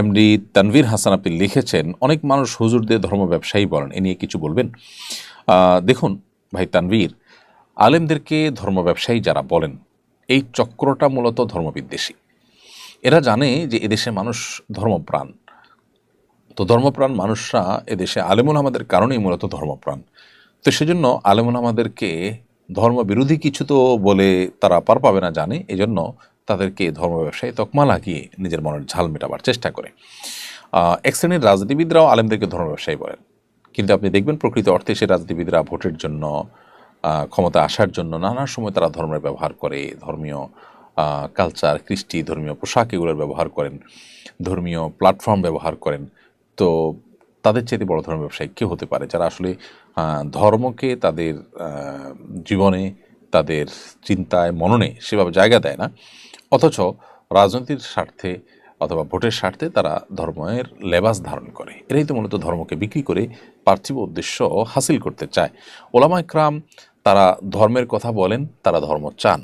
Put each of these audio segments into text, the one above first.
MD Tanvir Hasan আপনি লিখেছেন, অনেক মানুষ হুজুরদের ধর্ম ব্যবসায়ী বলেন, এ নিয়ে কিছু বলবেন? দেখুন ভাই তানভীর, আলেমদেরকে ধর্ম ব্যবসায়ী যারা বলেন, এই চক্রটা মূলত ধর্মবিদ্বেষী। এরা জানে যে এদেশে মানুষ ধর্মপ্রাণ। তো ধর্মপ্রাণ মানুষরা এদেশে আলেমুল আমাদের কারণেই মূলত ধর্মপ্রাণ। তো সেজন্য আলেমুল আমাদেরকে ধর্মবিরোধী কিছু তো বলে তারা পার পাবে না জানে, এজন্য তাদেরকে ধর্ম ব্যবসায়ী তকমা লাগিয়ে নিজের মনের ঝাল মেটাবার চেষ্টা করে। এক শ্রেণির রাজনীতিবিদরাও আলেমদেরকে ধর্ম ব্যবসায়ী বলেন। কিন্তু আপনি দেখবেন প্রকৃত অর্থে সে রাজনীতিবিদরা ভোটের জন্য ক্ষমতা আসার জন্য নানা সময় তারা ধর্মের ব্যবহার করে, ধর্মীয় কালচার কৃষ্টি, ধর্মীয় পোশাক এগুলোর ব্যবহার করেন, ধর্মীয় প্ল্যাটফর্ম ব্যবহার করেন। তো তাদের চাইতে বড় ধর্মের ব্যবসায়ী কেউ হতে পারে যারা আসলে ধর্মকে তাদের জীবনে, তাদের চিন্তায়, মননে সেভাবে জায়গা দেয় না। অথচ রাজনীতির স্বার্থে অথবা ভোটের স্বার্থে তারা ধর্মের লেবাস ধারণ করে। এরাই তো মূলত ধর্মকে বিক্রি করে পার্থিব উদ্দেশ্য হাসিল করতে চায়। ওলামা ইকরাম তারা ধর্মের কথা বলেন, তারা ধর্ম চান।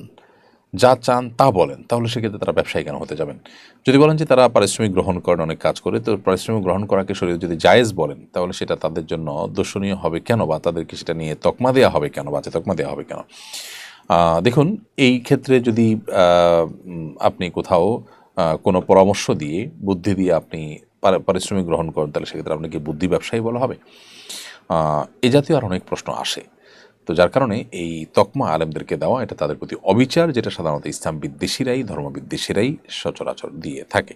যা চান তা বলেন, তাহলে সেক্ষেত্রে তারা ব্যবসায়ী কেন হতে যাবেন? যদি বলেন যে তারা পারিশ্রমিক গ্রহণ করেন, অনেক কাজ করে, তো পারিশ্রমিক গ্রহণ করাকে শরীর যদি জায়েজ বলেন, তাহলে সেটা তাদের জন্য দর্শনীয় হবে কেন বা তাদেরকে সেটা নিয়ে তকমা দেওয়া হবে কেন বা তকমা দেওয়া হবে কেন? দেখুন, এই ক্ষেত্রে যদি আপনি কোথাও কোনো পরামর্শ দিয়ে, বুদ্ধি দিয়ে আপনি পারিশ্রমিক গ্রহণ করেন, তাহলে সেক্ষেত্রে আপনাকে বুদ্ধি ব্যবসায়ী বলা হবে। এ জাতীয় আর অনেক প্রশ্ন আসে। তো যার কারণে এই তকমা আলেমদেরকে দেওয়া, এটা তাদের প্রতি অবিচার, যেটা সাধারণত ইসলাম বিদ্বেষীরাই ধর্ম বিদ্বেষীরাই সচরাচর দিয়ে থাকে।